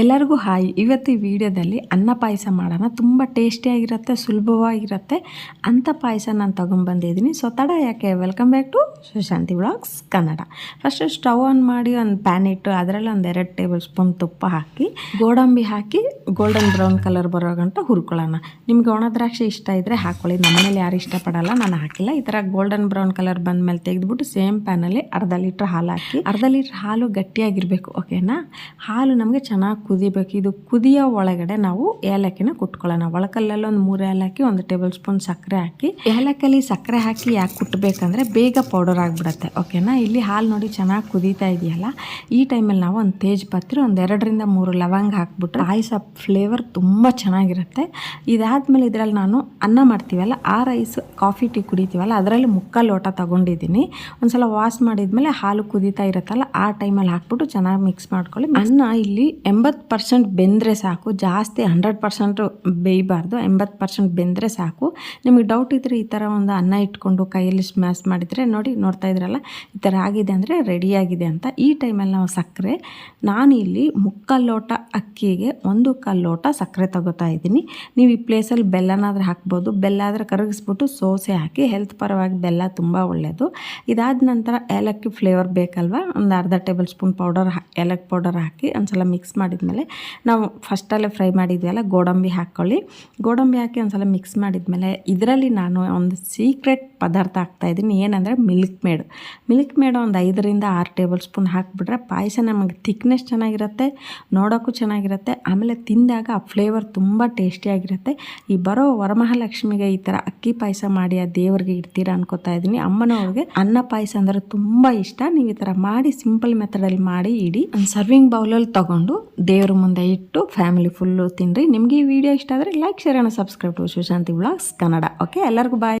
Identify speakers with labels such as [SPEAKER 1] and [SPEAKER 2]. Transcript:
[SPEAKER 1] ಎಲ್ಲರಿಗೂ ಹಾಯ್. ಇವತ್ತು ಈ ವಿಡಿಯೋದಲ್ಲಿ ಅನ್ನ ಪಾಯಸ ಮಾಡೋಣ. ತುಂಬ ಟೇಸ್ಟಿಯಾಗಿರುತ್ತೆ ಸುಲಭವಾಗಿರುತ್ತೆ. ಅಂಥ ಪಾಯಸ ನಾನು ತೊಗೊಂಬಂದಿದ್ದೀನಿ ಸೊ ತಡ ಯಾಕೆ? Welcome back to Sushanti blogs Kannada first stove on ಮಾಡಿ, ಒಂದು ಪ್ಯಾನ್ ಇಟ್ಟು, ಅದರಲ್ಲಿ ಒಂದು ಎರಡು ಟೇಬಲ್ ಸ್ಪೂನ್ ತುಪ್ಪ ಹಾಕಿ, ಗೋಡಂಬಿ ಹಾಕಿ ಗೋಲ್ಡನ್ ಬ್ರೌನ್ ಕಲರ್ ಬರೋ ಗಂಟ ಹುರ್ಕೊಳ್ಳೋಣ. ನಿಮ್ಗೆ ಒಣ ದ್ರಾಕ್ಷಿ ಇಷ್ಟ ಇದ್ದರೆ ಹಾಕ್ಕೊಳ್ಳಿ ನಮ್ಮನೇಲಿ ಯಾರು ಇಷ್ಟಪಡಲ್ಲ, ನಾನು ಹಾಕಿಲ್ಲ. ಈ ಥರ ಗೋಲ್ಡನ್ ಬ್ರೌನ್ ಕಲರ್ ಬಂದ ಮೇಲೆ ತೆಗೆದುಬಿಟ್ಟು ಸೇಮ್ ಪ್ಯಾನಲ್ಲಿ ಅರ್ಧ ಲೀಟ್ರ್ ಹಾಲು ಹಾಕಿ, ಅರ್ಧ ಲೀಟ್ರ್ ಹಾಲು ಗಟ್ಟಿಯಾಗಿರಬೇಕು ಓಕೆನಾ ಹಾಲು ನಮಗೆ ಚೆನ್ನಾಗಿ ಕುದಿಬೇಕು. ಇದು ಕುದಿಯೋ ಒಳಗಡೆ ನಾವು ಏಲಕ್ಕಿನ ಕುಟ್ಕೊಳ್ಳೋಣ. ಒಳಕಲ್ಲಲ್ಲಿ ಒಂದು ಮೂರು ಏಲಕ್ಕಿ, ಒಂದು ಟೇಬಲ್ ಸ್ಪೂನ್ ಸಕ್ಕರೆ ಹಾಕಿ. ಏಲಕ್ಕಲ್ಲಿ ಸಕ್ಕರೆ ಹಾಕಿ ಯಾಕೆ ಕುಟ್ಟಬೇಕಂದ್ರೆ ಬೇಗ ಪೌಡರ್ ಆಗಿಬಿಡುತ್ತೆ. ಓಕೆನಾ? ಇಲ್ಲಿ ಹಾಲು ನೋಡಿ ಚೆನ್ನಾಗಿ ಕುದೀತಾ ಇದೆಯಲ್ಲ? ಈ ಟೈಮಲ್ಲಿ ನಾವು ಒಂದು ತೇಜ್ ಪತ್ರೆ, ಒಂದು ಎರಡರಿಂದ ಮೂರು ಲವಂಗ ಹಾಕ್ಬಿಟ್ರೆ ಪಾಯಸ ಫ್ಲೇವರ್ ತುಂಬ ಚೆನ್ನಾಗಿರುತ್ತೆ. ಇದಾದಮೇಲೆ ಇದರಲ್ಲಿ ನಾನು ಅನ್ನ ಮಾಡ್ತೀವಲ್ಲ, ಆ ರೈಸ್, ಕಾಫಿ, ಟೀ ಕುಡಿತೀವಲ್ಲ, ಅದರಲ್ಲಿ ಮುಕ್ಕ ಲೋಟ ತಗೊಂಡಿದ್ದೀನಿ. ಒಂದ್ಸಲ ವಾಶ್ ಮಾಡಿದ್ಮೇಲೆ ಹಾಲು ಕುದೀತಾ ಇರುತ್ತಲ್ಲ, ಆ ಟೈಮಲ್ಲಿ ಹಾಕ್ಬಿಟ್ಟು ಚೆನ್ನಾಗಿ ಮಿಕ್ಸ್ ಮಾಡ್ಕೊಳ್ಳಿ. ಅನ್ನ ಇಲ್ಲಿ ಎಂಬತ್ತು ಪರ್ಸೆಂಟ್ ಬೆಂದರೆ ಸಾಕು, ಜಾಸ್ತಿ ಹಂಡ್ರೆಡ್ ಪರ್ಸೆಂಟು ಬೇಯಬಾರ್ದು, ಎಂಬತ್ತು ಪರ್ಸೆಂಟ್ ಬೆಂದರೆ ಸಾಕು. ನಿಮಗೆ ಡೌಟ್ ಇದ್ದರೆ ಈ ಥರ ಒಂದು ಅನ್ನ ಇಟ್ಕೊಂಡು ಕೈಯಲ್ಲಿ ಸ್ಮ್ಯಾಶ್ ಮಾಡಿದರೆ ನೋಡಿ ನೋಡ್ತಾ ಇದ್ರಲ್ಲ, ಈ ಥರ ಆಗಿದೆ ಅಂದರೆ ರೆಡಿಯಾಗಿದೆ ಅಂತ. ಈ ಟೈಮಲ್ಲಿ ನಾವು ಸಕ್ಕರೆ, ನಾನು ಇಲ್ಲಿ ಮುಕ್ಕಾಲು ಲೋಟ ಅಕ್ಕಿಗೆ ಒಂದು ಕಾಲು ಲೋಟ ಸಕ್ಕರೆ ತಗೋತಾ ಇದ್ದೀನಿ. ನೀವು ಈ ಪ್ಲೇಸಲ್ಲಿ ಬೆಲ್ಲನಾದರೂ ಹಾಕ್ಬೋದು, ಬೆಲ್ಲ ಆದರೆ ಕರಗಿಸ್ಬಿಟ್ಟು ಸೋಸೆ ಹಾಕಿ ಹೆಲ್ತ್ ಪರವಾಗಿ ಬೆಲ್ಲ ತುಂಬ ಒಳ್ಳೆಯದು ಇದಾದ ನಂತರ ಏಲಕ್ಕಿ ಫ್ಲೇವರ್ ಬೇಕಲ್ವ? ಒಂದು ಅರ್ಧ ಟೇಬಲ್ ಸ್ಪೂನ್ ಪೌಡರ್ ಹಾ ಏಲಕ್ಕಿ ಪೌಡರ್ ಹಾಕಿ ಒಂದ್ಸಲ ಮಿಕ್ಸ್ ಮಾಡಿದ್ಮೇಲೆ ನಾವು ಫಸ್ಟಲ್ಲೇ ಫ್ರೈ ಮಾಡಿದ್ವಲ್ಲ, ಗೋಡಂಬಿ ಹಾಕ್ಕೊಳ್ಳಿ ಗೋಡಂಬಿ ಹಾಕಿ ಒಂದು ಸಲ ಮಿಕ್ಸ್ ಮಾಡಿದ್ಮೇಲೆ ಇದರಲ್ಲಿ ನಾನು ಒಂದು ಸೀಕ್ರೆಟ್ ಪದಾರ್ಥ ಹಾಕ್ತಾಯಿದ್ದೀನಿ ಏನಂದರೆ ಮಿಲ್ಕ್ ಮೇಡ್. ಮಿಲ್ಕ್ ಮೇಡ್ ಒಂದು ಐದರಿಂದ ಆರು ಟೇಬಲ್ ಸ್ಪೂನ್ ಹಾಕಿಬಿಟ್ರೆ ಪಾಯಸ ನಮಗೆ ಥಿಕ್ನೆಸ್ ಚೆನ್ನಾಗಿರುತ್ತೆ, ನೋಡೋಕ್ಕೂ ಚೆನ್ನಾಗಿರುತ್ತೆ. ಆಮೇಲೆ ತಿಂದಾಗ ಆ ಫ್ಲೇವರ್ ತುಂಬ ಟೇಸ್ಟಿಯಾಗಿರುತ್ತೆ ಈ ಬರೋ ವರಮಹಾಲಕ್ಷ್ಮಿಗೆ ಈ ಥರ ಅಕ್ಕಿ ಪಾಯಸ ಮಾಡಿ ಆ ದೇವರಿಗೆ ಇಡ್ತೀರಾ ಅನ್ಕೋತಾ ಇದ್ದೀನಿ. ಅಮ್ಮನವ್ರಿಗೆ ಅನ್ನ ಪಾಯಸ ಅಂದರೆ ತುಂಬ ಇಷ್ಟ. ನೀವು ಈ ಥರ ಮಾಡಿ, ಸಿಂಪಲ್ ಮೆಥಡಲ್ಲಿ ಮಾಡಿ ಇಡಿ. ಒಂದು ಸರ್ವಿಂಗ್ ಬೌಲಲ್ಲಿ ತೊಗೊಂಡು ಮುಂದೆ ಇಟ್ಟು ಫ್ಯಾಮಿಲಿ ಫುಲ್ಲು ತಿನ್ನಿರಿ ನಿಮಗೆ ಈ ವಿಡಿಯೋ ಇಷ್ಟ ಆದರೆ ಲೈಕ್ ಶೇರ್ ಅನ್ನು subscribe to Sushanti blogs Kannada okay ಎಲ್ಲರಿಗೂ ಬಾಯ್